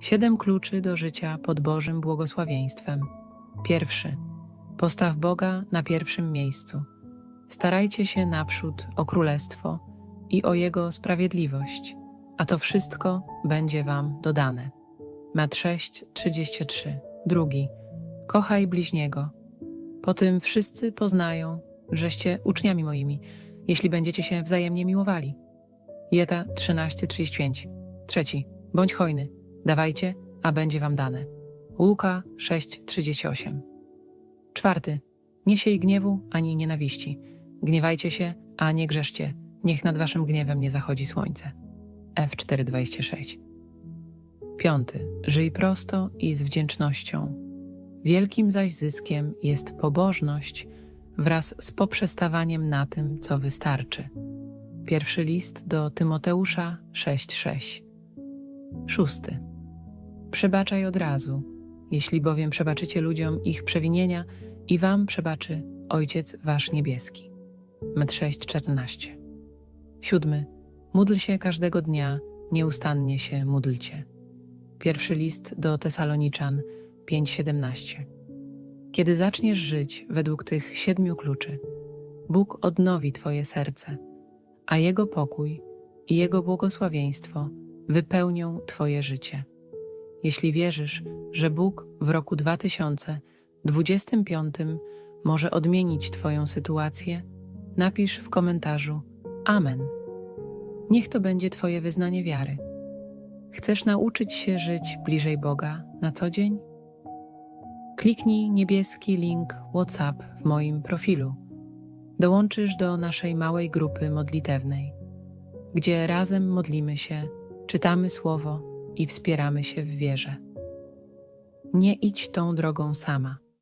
Siedem kluczy do życia pod Bożym błogosławieństwem. Pierwszy. Postaw Boga na pierwszym miejscu. Starajcie się naprzód o królestwo i o Jego sprawiedliwość, a to wszystko będzie Wam dodane. Mat 6, 33. Drugi. Kochaj bliźniego. Po tym wszyscy poznają, żeście uczniami moimi, jeśli będziecie się wzajemnie miłowali. Jeta 13:35. Trzeci. Bądź hojny. Dawajcie, a będzie wam dane. Łuka 6:38. Czwarty. Nie siej gniewu ani nienawiści. Gniewajcie się, a nie grzeszcie. Niech nad waszym gniewem nie zachodzi słońce. F4:26. Piąty. Żyj prosto i z wdzięcznością. Wielkim zaś zyskiem jest pobożność wraz z poprzestawaniem na tym, co wystarczy. Pierwszy list do Tymoteusza 6:6. Szósty. Przebaczaj od razu, jeśli bowiem przebaczycie ludziom ich przewinienia i wam przebaczy Ojciec wasz niebieski. Met 6:14. Siódmy. Módl się każdego dnia, nieustannie się módlcie. Pierwszy list do Tesaloniczan 5:17. Kiedy zaczniesz żyć według tych siedmiu kluczy, Bóg odnowi Twoje serce, a Jego pokój i Jego błogosławieństwo wypełnią Twoje życie. Jeśli wierzysz, że Bóg w roku 2025 może odmienić Twoją sytuację, napisz w komentarzu Amen. Niech to będzie Twoje wyznanie wiary. Chcesz nauczyć się żyć bliżej Boga na co dzień? Kliknij niebieski link WhatsApp w moim profilu. Dołączysz do naszej małej grupy modlitewnej, gdzie razem modlimy się, czytamy słowo i wspieramy się w wierze. Nie idź tą drogą sama.